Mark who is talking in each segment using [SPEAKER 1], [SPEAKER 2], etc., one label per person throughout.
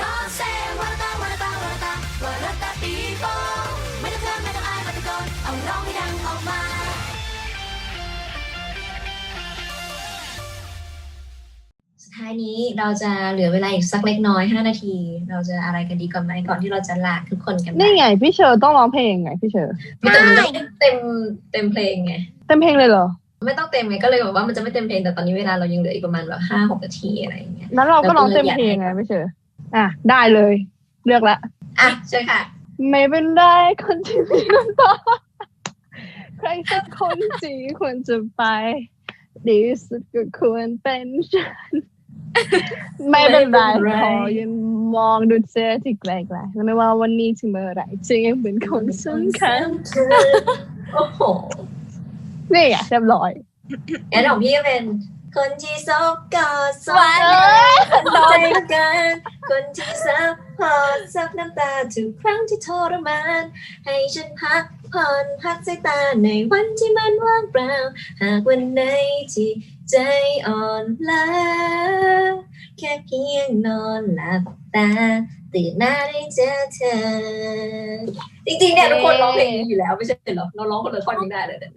[SPEAKER 1] รอเซวาราตาวาราตาวาราตาวาราตาปีโป้ไม่ต้องเขินไม่ต้องอายมาตะโกนเอาร้องให้ดังออกมา
[SPEAKER 2] สุดท้ายนี้เราจะเหลือเวลาอีกสักเล็กน้อย5นาที เราจะอะไรกันดีก่อนไหมก่อนที่เราจะลาทุกคนกันไป
[SPEAKER 3] นี่ไงพี่เชอร์ต้องร้องเพลงไงพี่เชอร์
[SPEAKER 2] ไม่ต้องเต็มเต็มเพลงไง
[SPEAKER 3] เต็มเพลงเลยเหรอ
[SPEAKER 2] ไม่ต้องเต็มไงก็เลยบอกว่ามันจะไม่เต็มเพลงแต่ตอนนี้เวลาเรายังเหลืออีกประมาณแบบห้าหกนาทีอะไรอย่างเงี้ย
[SPEAKER 3] นั้นเราก็ร้องเต็มเพลงไงพี่เชอร์อะได้เลย เลือกละ
[SPEAKER 2] อะเชิญค่ะ
[SPEAKER 3] ไม่เป็นไรคนที่มีน้ำตาใครสักคนที่ควรจะไป ดีสุดก็ควรเป็นฉัน ไม่เป็นไร
[SPEAKER 2] ไม่เป็นไร
[SPEAKER 3] ขอยืนมองดูเธอที่ไกลๆและไม่ว่าวันนี้ถึงเมื่อไหรจะยังเป็นคนสำคัญ
[SPEAKER 2] โอ้โห
[SPEAKER 3] นี่อะเรียบร้อย
[SPEAKER 2] งั้นของพี่เป็นคนที่ซบกอดส
[SPEAKER 3] ห
[SPEAKER 2] ว
[SPEAKER 3] วาน
[SPEAKER 2] นใจกันคนที่ซับพอร์ตซับน้ำตาทุกครั้งที่ทรมาน ให้ฉันพักผ่อนพักสายตาในวันที่มันว่างเปล่า หากวันไหนที่ใจอ่อนล้าแค่เพียงนอนหลับตาตื่นมาได้เจอเธอ จริงๆเนี่ยทุกคนร้องเพลงนี้อยู่แล้วไม่ใช่เหรอเราร้องคนละท่อนยังได้เลยเนี่ย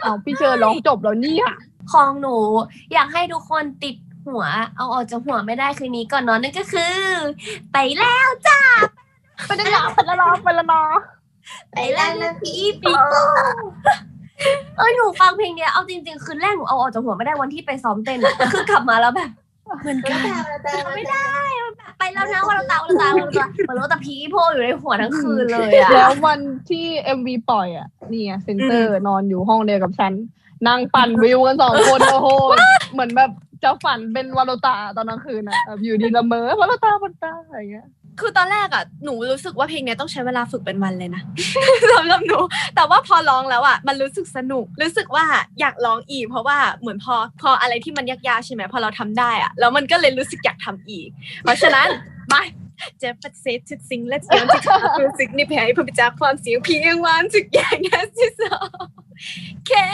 [SPEAKER 3] เอาพี่เชอร์ร้องจบแล้วเนี่ย
[SPEAKER 4] ของหนู อยากให้ทุกคนติดหัว เอาออกจากหัวไม่ได้คืนนี้ก่อนนอนนั่นก็คือ ไปแล้วจ้า
[SPEAKER 3] ไปแล้วนะไปแล้วนะไปแล้วนะ
[SPEAKER 2] ไปแล้วนะพี่ปี
[SPEAKER 4] เอ้ยหนูฟังเพลงเนี้ยเอาจริง ๆ คืนแรกหนูเอาออกจากหัวไม่ได้วันที่ไปซ้อมเต้นอะคือกลับมาแล้วแบบเหมือนกันไม่ได้แบบไป แล้วนะวันละตาวันละตาวันละตาเหมือนว่าแต่พีโพอยู่ในหัวทั้งคืนเลยอะ
[SPEAKER 3] แล้ววันที่เอ็มวีปล่อยอะนี่ไงเซนเตอร์นอนอยู่ห้องเดียวกับฉันนั่งปั่นวิวกันสองคนโอ้โหเหมือนแบบจะฝันเป็นวาโลตาตอนกลางคืนอะแบบอยู่ดีละเมอวาโลตาวาโลตาอะไรอย่างเงี้ย
[SPEAKER 5] คือตอนแรกอะหนูรู้สึกว่าเพลงเนี้ยต้องใช้เวลาฝึกเป็นวันเลยนะสำหรับหนู แต่ว่าพอร้องแล้วอะมันรู้สึกสนุก รู้สึกว่าอยากร้องอีก เพราะว่าเหมือนพอพออะไรที่มันยากๆใช่ไหมพอเราทำได้อะแล้วมันก็เลยรู้สึกอยากทำอีก เพราะฉะนั้นมาเจฟฟัดเซตทุกสิ่งและสิ่งที่ทำรู้สึกในแผลให้พบจากความเสียงเพียงวันทุกอย่างแค่ที่สองแค่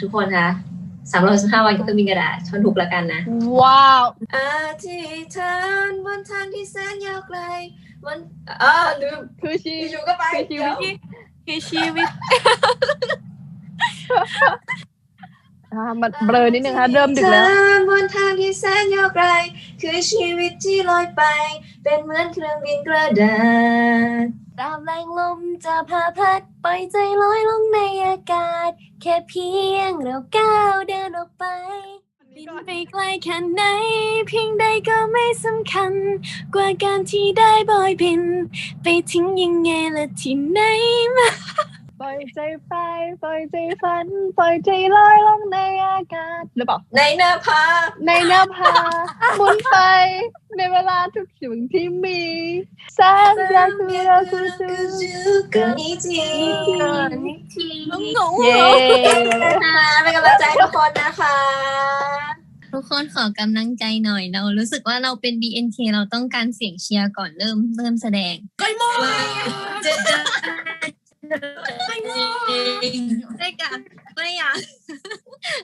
[SPEAKER 2] ทุกคนคะ สามร้อยสิบห้าวันก็ต้องมีกระดาษทอนถูกละกันนะ
[SPEAKER 3] ว้าว
[SPEAKER 2] อธิษฐานบนทางที่แสนยาวไกลวันอ่าลืม
[SPEAKER 3] คือชี
[SPEAKER 2] อยู่ๆก็ไป
[SPEAKER 3] คือชีวิต
[SPEAKER 2] เดี๋ยว
[SPEAKER 5] คือชีวิต
[SPEAKER 3] อ่ามันเบลอนิดนึงค่ะเริ่มดึกแล้ว
[SPEAKER 2] อธิษฐานบนทางที่แสนยาวไกล คือชีวิตที่ลอยไป เป็นเหมือนเครื่องบินกระดาษ
[SPEAKER 4] ตามแรงลมจะพาพัดปล่อยใจลอยลงในอากาศ แค่เพียงเราก้าวเดินออกไป
[SPEAKER 5] บินไปไกลแค่ไหน เพียงใดก็ไม่สำคัญ กว่าการที่ได้บอยบิน ไปทิ้งยังไงละที่ไหนมา
[SPEAKER 3] ปล่อยใจไปปล่อยใจฝันปล่อยใจลอยลงในอากาศหรือเปล่า
[SPEAKER 2] ในหน้าผา
[SPEAKER 3] ในหน้าผาหมุนไป ในเวลาทุกสิ่งที่มีแสนยากคือเราคือชื่อ
[SPEAKER 2] เกินนี้ที
[SPEAKER 4] นิที
[SPEAKER 5] งง
[SPEAKER 3] เย้
[SPEAKER 2] เป็นกำลังใจให้ทุกคนนะคะ
[SPEAKER 6] ทุกคนขอกำลังใจหน่อยเรารู้สึกว่าเราเป็น BNK เราต้องการเสียงเชียร์ก่อนเริ่มเริ่มแสดง
[SPEAKER 5] ก้อยโมย
[SPEAKER 6] จะจะได้กันไม่อยาก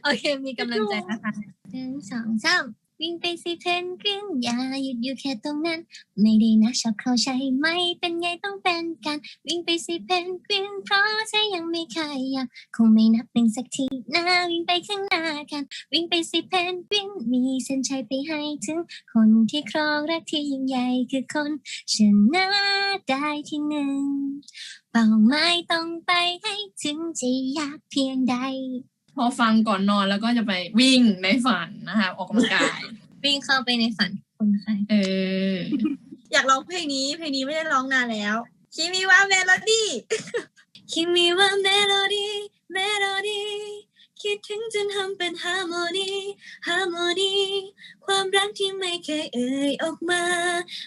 [SPEAKER 6] โอเคมีกำลังใจนะคะหนึ่งสองสาม วิ่งไปสิเพนกวินอย่าหยุดอยู่แค่ตรงนั้น ไม่ได้นะชอบเขาใช่ไหมเป็นไงต้องเป็นกัน วิ่งไปสิเพนกวินเพราะใจยังไม่ขยับคงไม่นับหนึ่งสักทีนะวิ่งไปข้างหน้ากัน วิ่งไปสิเพนกวินมีเส้นชัยไปให้ถึง คนที่ครองรักที่ยิ่งใหญ่คือคนชนะได้ที่หนึ่งเป้าหมายต้องไปให้ถึงจะยากเพียงใด
[SPEAKER 7] พอฟังก่อนนอนแล้วก็จะไปวิ่งในฝันนะคะ ออกกำลังกาย
[SPEAKER 6] วิ่งเข้าไปในฝันคนใคร
[SPEAKER 7] เออ
[SPEAKER 8] อยากร้องเพลงนี้เพลงนี้ไม่ได้ร้องนานแล้วคิมิวะเมโลดี้
[SPEAKER 6] คิมิวะเมโลดี้เมโลดี้คิดถึงจนทำเป็นฮาร์โมนีฮาร์โมนีความรักที่ไม่เคยเอ่ยออกมา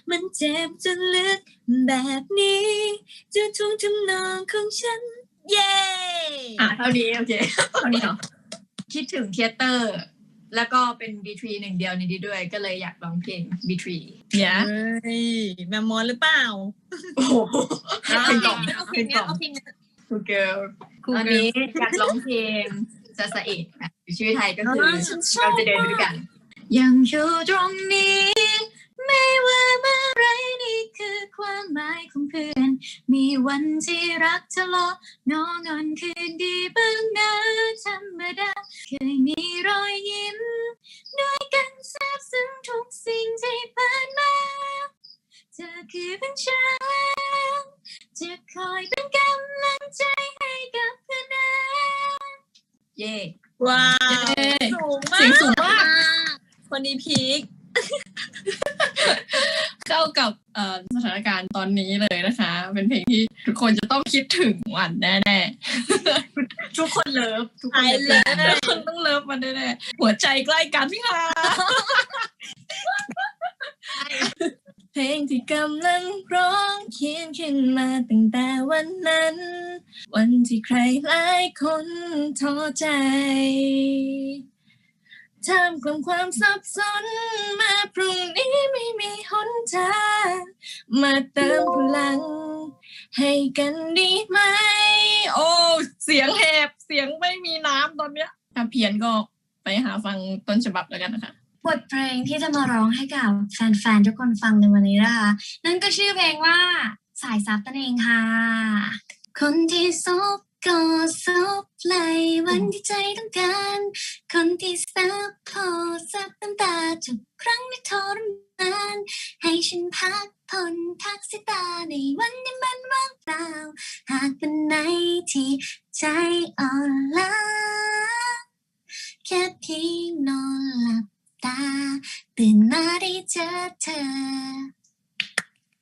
[SPEAKER 6] มันเจ็บจนลึกแบบนี้จะทวงทำนองของฉัน
[SPEAKER 8] เย้
[SPEAKER 7] อะเท่านี้โอเคเท่านี้เนาะคิดถึงเทยเตอร์ แล้วก็เป็น B3 หนึ่งเดียวในนี้ด้วย ก็เลยอยากร้องเพลง B3 เนี่ย
[SPEAKER 8] เฮ้ยแมมมอนหรือเปล่า
[SPEAKER 7] โอ้โหเป็นกล่อง
[SPEAKER 6] เอาเพล
[SPEAKER 7] เป็
[SPEAKER 6] ง
[SPEAKER 7] น
[SPEAKER 6] เนี้
[SPEAKER 7] ก
[SPEAKER 6] ย
[SPEAKER 7] ล่อง
[SPEAKER 6] เอาเพลงเนี้ย
[SPEAKER 7] คูเกิลตอนนี้อยากร้องเพลงซาซาเอะหรือชื่อไทยก็คือเราจะเดินไปด้วยกัน ยังอยู่ตรงนี้ ไม่ว่าเมื่อไรนี่ คือความหมายของเพื่อน มีวันที่รักทะเลาะนองอนคืนดีบ้างนะธรรมดา เคยมีรอยยิ้ม ด้วยกันซาบซึ้งทุกสิ่งที่ผ่านมา เธอคือเป็นฉันจะคอยเป็นกำลังใจให้กับเพื่อนนะเย่
[SPEAKER 5] ว้าว
[SPEAKER 7] เย้
[SPEAKER 5] สูงมา
[SPEAKER 7] เสียง
[SPEAKER 5] ก
[SPEAKER 7] สูงมาก
[SPEAKER 5] คนนี้พีค
[SPEAKER 7] เข้ากับเอ่อสถานการณ์ตอ นนี้เลยนะคะ เป็นเพลงที่ทุกคนจะต้องคิดถึงวันแน่ๆ ทุกคนเลิฟทุกคนเลิฟทุกคนต้องเลิฟมันแน่ๆหัวใจใกล้กันพี่ค่ะเพลงที่กำลังร้องเขียนขึ้นมาตั้งแต่วันนั้น วันที่ใครหลายคนท้อใจท่ามกลางความสับสนมาพรุ่งนี้ไม่มีหนทาง มาเติมพลัง ให้กันดีไหม โอ้ เสียงแหบเสียงไม่มีน้ำตอนเนี้ย ถ้าเพี้ยนก็ไปหาฟังต้นฉบับแล้วกันนะคะ
[SPEAKER 6] บทเพลงที่จะมาร้องให้กับแฟนๆ ทุกคนฟังในวันนี้นะคะ นั่นก็ชื่อเพลงว่าสายซับนั่นเองค่ะ คนที่ซบก็ซ บไหลวันที่ใจต้องการ คนที่ซับพอซับน้ำตาทุกครั้งที่ทรมาน ให้ฉันพักผ่อนพักสายตาในวันที่มันว่างเปล่า หากวันไหนที่ใจอ่อนล้าแค่เพียงนอนหลับตา ตื่นมาได้เจอเธอ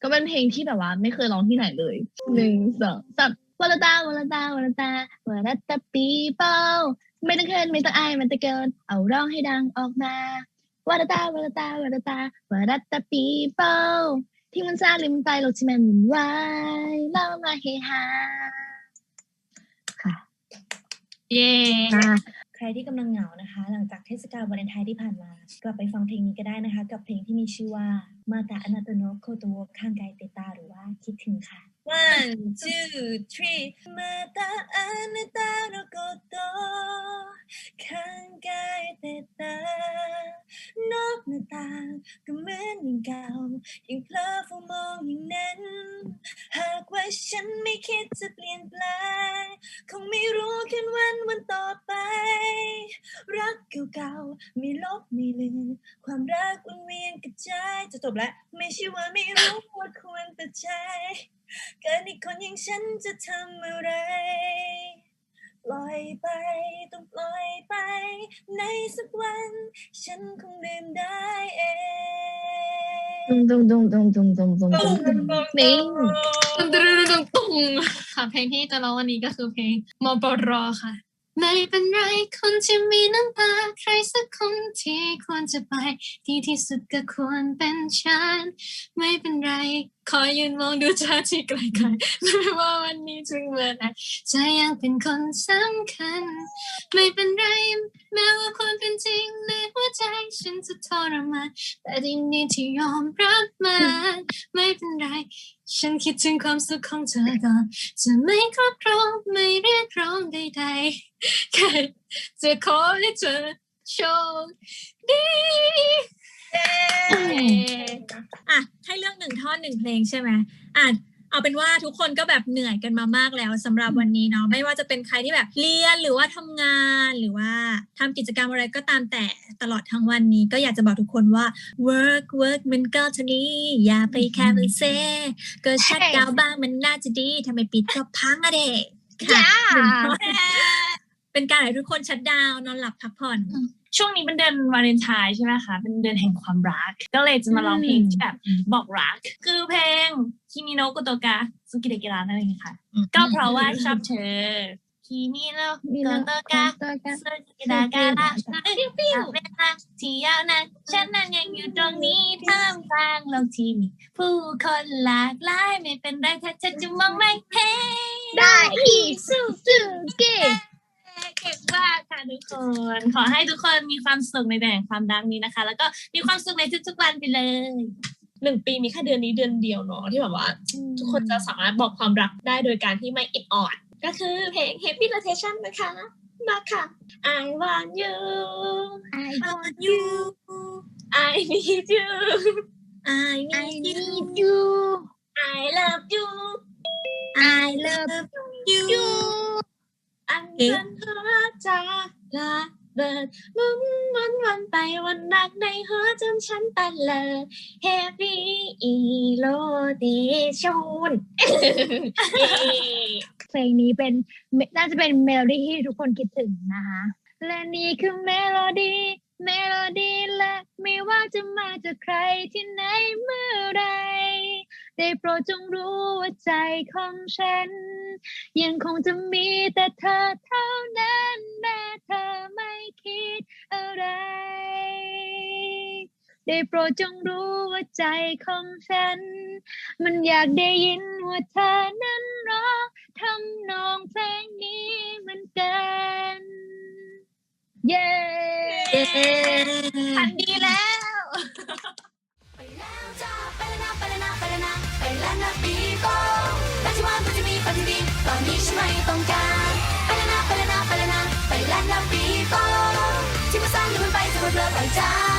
[SPEAKER 9] ก็เป็นเพลงที่แบบว่า ไม่เคยร้องที่ไหนเลยหนึ่งสองสาม วลตาวลตาวลตาวลตาปีเป้าไม่ต้องเคินไม่ต้องอายมันจะเกิน เอาร้องให้ดังออกมาวลตาวลตาวลตาวลตาปีเป้าที่มันซาลืมไปโลกที่มันหมุนวายเล่ามาเฮฮาค่ะ
[SPEAKER 7] เย่
[SPEAKER 9] มา
[SPEAKER 10] ใครที่กำลังเหงานะคะ หลังจากเทศกาลวาเลนไทน์ที่ผ่านมา กลับไปฟังเพลงนี้ก็ได้นะคะ กับเพลงที่มีชื่อว่ามาตาอนาโตโนโคโตวข้างกายเตตาหรือว่าคิดถึงค่ะ one two three มาตาอนาโตโนโคโตข้างกายเตตานอกหน้าต่างก็เหมือนอย่างเก่ายังเพลอเฝ้ามองอย่างนั้น หากว่าฉันไม่คิดจะเปลี่ยนแปลง ไม่รู้คืนวันวันต่อไป รักเก่าๆไม่ลบไม่ลืมความรักวนเวียนกับใจจะจบแล้วไม่ใช่ว่าไม่รู้ว่าควรตัดใจเกิดอีกคนอย่างฉันจะทำอะไร ปล่อยไปต้องปล่อยไป ในสักวัน ฉันคงลืมได้เอง
[SPEAKER 9] ตุ้งตุ้งตุ้งตุ้งตุ้งตุ้งตุ้งตุ้งตุ้งนิ่ง
[SPEAKER 7] ตุ้งตุ้งตุ้งตุ้งค่ะเพลงที่จะร้องวันนี้ก็คือเพลงมอปรอค่ะ ไม่เป็นไรคนที่มีน้ำตาใครสักคนที่ควรจะไปดีที่สุดก็ควรเป็นฉัน ไม่เป็นไร ขอยืนมองดูเธอที่ไกลๆไม่ว่าวันนี้ถึงเมื่อไหร่จะยังเป็นคนสำคัญ ไม่เป็นไรแม้ว่าความเป็นจริงในหัวใจฉันจะทรมานแต่ดีนี้ที่ยอมรับมันไม่เป็นไร ฉันคิดถึงความสุขของเธอก่อนจะไม่ครอบครองไม่เรียกร้องใดๆแค่จะขอให้เธอโชคดี
[SPEAKER 5] อะให้เลือกหนึ่งท่อนหนึ่งเพลงใช่ไหมอะเอาเป็นว่าทุกคนก็แบบเหนื่อยกันมามากแล้วสำหรับวันนี้เนาะไม่ว่าจะเป็นใครที่แบบเรียนหรือว่าทำงานหรือว่าทำกิจกรรมอะไรก็ตามแต่ตลอดทั้งวันนี้ ก็อยากจะบอกทุกคนว่า work work มันก็เท่านี้อย่าไปแค่ไปเซ่ก็ชัดดาวน์บ้างมันน่าจะดีทำไมปิดก็พังอะเด็กค่ะเป็นการให้ทุกคนชัดดาวน์นอนหลับพักผ่อน
[SPEAKER 11] ช่วงนี้เป็นเดือนวาเลนไทน์ใช่ไหมคะ เป็นเดือนแห่งความรัก ก็เลยจะมาร้องเพลงที่แบบบอกรัก คือเพลงคิมิโนะกุโตกะสุกิเดกิระนั่นเองค่ะ ก็เพราะว่าชอบเธอคิมิโนะกุโตกะสุกิเดกิระปิ้วเวลาที่ยาวนานฉันนั้นยังอยู่ตรงนี้ท่ามกลางโลกที่มีผู้คนหลากหลายไม่เป็นไรถ้าฉันจะมองไม่เห็น
[SPEAKER 9] ได้อีสุสุเกะ
[SPEAKER 11] เก่งมากค่ะทุกคน ขอให้ทุกคนมีความสุขในเดือนแห่งความรักนี้นะคะ แล้วก็มีความสุขในทุกๆวันไปเลย
[SPEAKER 8] หนึ่งปีมีแค่เดือนนี้เดือนเดียวเนาะที่แบบว่า ทุกคนจะสามารถบอกความรักได้โดยการที่ไม่อิดออด ก็คือเพลง Happy Rotation นะคะ
[SPEAKER 11] มาค่ะ I want you
[SPEAKER 8] I want
[SPEAKER 11] you I need you
[SPEAKER 10] I
[SPEAKER 8] I
[SPEAKER 10] need you
[SPEAKER 8] need you
[SPEAKER 11] I love you
[SPEAKER 8] I love
[SPEAKER 10] you
[SPEAKER 8] you
[SPEAKER 11] อันเป็นหัวใจละเบิดมุนวันวันไปวันรักในหัวจนฉันตะเลิด Happy Elodation
[SPEAKER 8] เพลงนี้เป็นน่าจะเป็นเมโลดี้ที่ทุกคนคิดถึงนะคะและนี่คือเมโลดี้เมโลดี้และไม่ว่าจะมาจากใครที่ไหนเมื่อไรได้โปรดจงรู้ว่าใจของฉัน ยังคงจะมีแต่เธอเท นั้นแม้เธอไม่คิดอะไร ได้โปรดจงรู้ว่าใจของฉัน มันอยากได้ยินว่าเธอนั้นร้องทำนองเพลงนี้เหมือนกัน เย้
[SPEAKER 11] ทันดีแล้ว
[SPEAKER 12] น